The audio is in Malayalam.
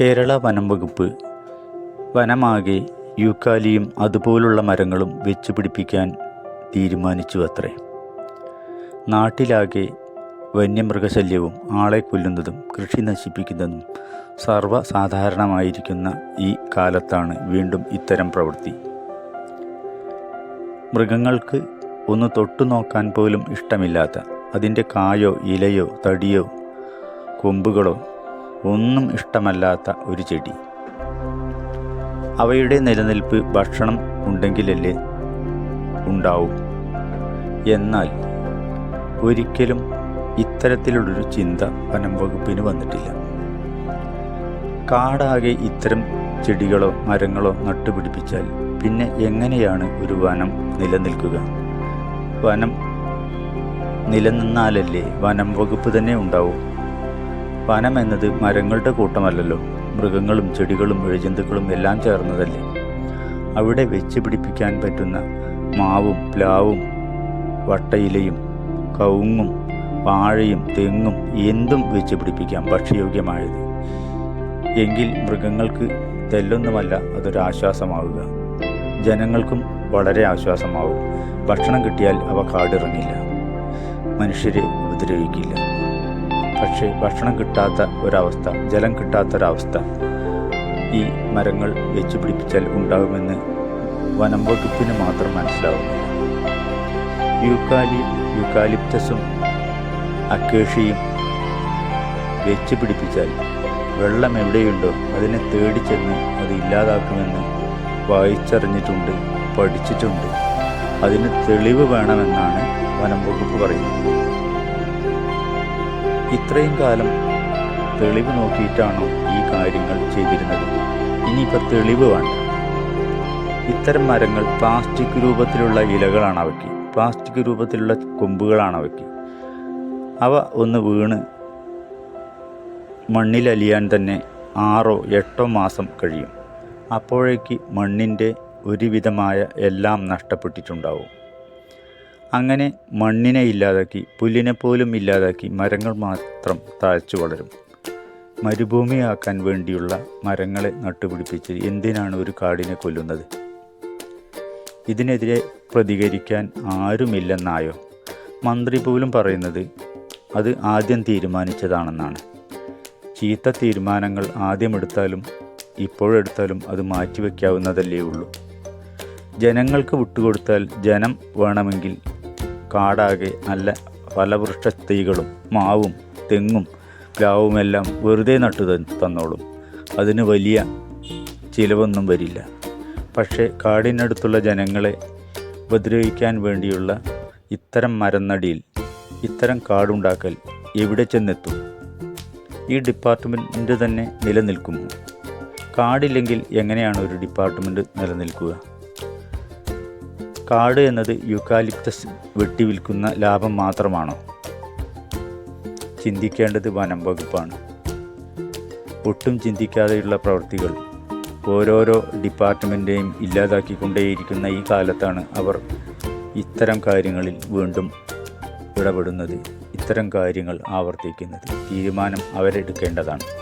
കേരള വനം വകുപ്പ് വനമാകെ യൂക്കാലിയും അതുപോലുള്ള മരങ്ങളും വെച്ച് പിടിപ്പിക്കാൻ തീരുമാനിച്ചു അത്രേ നാട്ടിലാകെ വന്യമൃഗശല്യവും ആളെ കൊല്ലുന്നതും കൃഷി നശിപ്പിക്കുന്നതും സർവസാധാരണമായിരിക്കുന്ന ഈ കാലത്താണ് വീണ്ടും ഇത്തരം പ്രവൃത്തി. മൃഗങ്ങൾക്ക് ഒന്ന് തൊട്ടു നോക്കാൻ പോലും ഇഷ്ടമില്ലാത്ത അതിന്റെ കായോ ഇലയോ തടിയോ കൊമ്പുകളോ ഒന്നും ഇഷ്ടമല്ലാത്ത ഒരു ചെടി. അവയുടെ നിലനിൽപ്പ് ഭക്ഷണം ഉണ്ടെങ്കിലല്ലേ ഉണ്ടാവും. എന്നാൽ ഒരിക്കലും ഇത്തരത്തിലുള്ളൊരു ചിന്ത വനം വകുപ്പിന് വന്നിട്ടില്ല. കാടാകെ ഇത്തരം ചെടികളോ മരങ്ങളോ നട്ടുപിടിപ്പിച്ചാൽ പിന്നെ എങ്ങനെയാണ് ഒരു വനം നിലനിൽക്കുക? വനം നിലനിന്നാലല്ലേ വനം വകുപ്പ് തന്നെ ഉണ്ടാവും? വനം എന്നത് മരങ്ങളുടെ കൂട്ടമല്ലല്ലോ. മൃഗങ്ങളും ചെടികളും ഇഴജന്തുക്കളും എല്ലാം ചേർന്നതല്ലേ? അവിടെ വെച്ച് പിടിപ്പിക്കാൻ പറ്റുന്ന മാവും പ്ലാവും വട്ടയിലയും കവുങ്ങും വാഴയും തെങ്ങും എന്തും വെച്ച് പിടിപ്പിക്കാം ഭക്ഷ്യയോഗ്യമായത്. എങ്കിൽ മൃഗങ്ങൾക്ക് തെല്ലൊന്നുമല്ല അതൊരാശ്വാസമാവുക ജനങ്ങൾക്കും വളരെ ആശ്വാസമാവും. ഭക്ഷണം കിട്ടിയാൽ അവ കാടിറങ്ങില്ല. മനുഷ്യരെ ഉപദ്രവിക്കില്ല. പക്ഷേ ഭക്ഷണം കിട്ടാത്ത ഒരവസ്ഥ ജലം കിട്ടാത്ത കിട്ടാത്തൊരവസ്ഥ ഈ മരങ്ങൾ വെച്ച് പിടിപ്പിച്ചാൽ ഉണ്ടാകുമെന്ന് വനം വകുപ്പിന് മാത്രം മനസ്സിലാവുന്നില്ല. യൂക്കാലി യൂക്കാലിപ്റ്റസും അക്കേഷിയും വെച്ച് പിടിപ്പിച്ചാൽ വെള്ളം എവിടെയുണ്ടോ അതിനെ തേടി ചെന്ന് അത് ഇല്ലാതാക്കുമെന്ന് വായിച്ചറിഞ്ഞിട്ടുണ്ട് പഠിച്ചിട്ടുണ്ട്. അതിന് തെളിവ് വേണമെന്നാണ് വനം വകുപ്പ് പറയുന്നത്. ഇത്രയും കാലം തെളിവ് നോക്കിയിട്ടാണോ ഈ കാര്യങ്ങൾ ചെയ്തിരുന്നത്? ഇനിയിപ്പോൾ തെളിവ് വേണ്ട. ഇത്തരം മരങ്ങൾ പ്ലാസ്റ്റിക് രൂപത്തിലുള്ള ഇലകളാണ് അവയ്ക്ക്. പ്ലാസ്റ്റിക് രൂപത്തിലുള്ള കൊമ്പുകളാണ് അവയ്ക്ക്. അവ ഒന്ന് വീണ് മണ്ണിലലിയാൻ തന്നെ ആറോ എട്ടോ മാസം കഴിയും. അപ്പോഴേക്ക് മണ്ണിന്റെ ഒരുവിധമായ എല്ലാം നഷ്ടപ്പെട്ടിട്ടുണ്ടാവും. അങ്ങനെ മണ്ണിനെ ഇല്ലാതാക്കി പുല്ലിനെ പോലും ഇല്ലാതാക്കി മരങ്ങൾ മാത്രം താഴ്ച്ചു വളരും. മരുഭൂമിയാക്കാൻ വേണ്ടിയുള്ള മരങ്ങളെ നട്ടുപിടിപ്പിച്ച് എന്തിനാണ് ഒരു കാടിനെ കൊല്ലുന്നത്? ഇതിനെതിരെ പ്രതികരിക്കാൻ ആരുമില്ലെന്നായോ? മന്ത്രി പോലും പറയുന്നത് അത് ആദ്യം തീരുമാനിച്ചതാണെന്നാണ്. ചീത്ത തീരുമാനങ്ങൾ ആദ്യമെടുത്താലും ഇപ്പോഴെടുത്താലും അത് മാറ്റിവെക്കാവുന്നതല്ലേ ഉള്ളൂ. ജനങ്ങൾക്ക് വിട്ടുകൊടുത്താൽ ജനം വേണമെങ്കിൽ കാടാകെ നല്ല ഫലവൃക്ഷ തൈകളും മാവും തെങ്ങും പ്ലാവുമെല്ലാം വെറുതെ നട്ടു തന്നോളും. അതിന് വലിയ ചിലവൊന്നും വരില്ല. പക്ഷേ കാടിനടുത്തുള്ള ജനങ്ങളെ ഉപദ്രവിക്കാൻ വേണ്ടിയുള്ള ഇത്തരം മരന്നടിയിൽ ഇത്തരം കാടുണ്ടാക്കൽ എവിടെ ചെന്നെത്തും? ഈ ഡിപ്പാർട്ട്മെന്റ് തന്നെ നിലനിൽക്കുമോ കാടില്ലെങ്കിൽ എങ്ങനെയാണ് ഒരു ഡിപ്പാർട്ട്മെന്റ് നിലനിൽക്കുക? കാട് എന്നത് യുക്കാലിപ്തസ് വെട്ടി വിൽക്കുന്ന ലാഭം മാത്രമാണോ? ചിന്തിക്കേണ്ടത് വനം വകുപ്പാണ്. ഒട്ടും ചിന്തിക്കാതെയുള്ള പ്രവൃത്തികൾ ഓരോരോ ഡിപ്പാർട്ട്മെന്റെയും ഇല്ലാതാക്കിക്കൊണ്ടേയിരിക്കുന്ന ഈ കാലത്താണ് അവർ ഇത്തരം കാര്യങ്ങളിൽ വീണ്ടും ഇടപെടുന്നത്. ഇത്തരം കാര്യങ്ങൾ ആവർത്തിക്കുന്നത്. തീരുമാനം അവരെടുക്കേണ്ടതാണ്.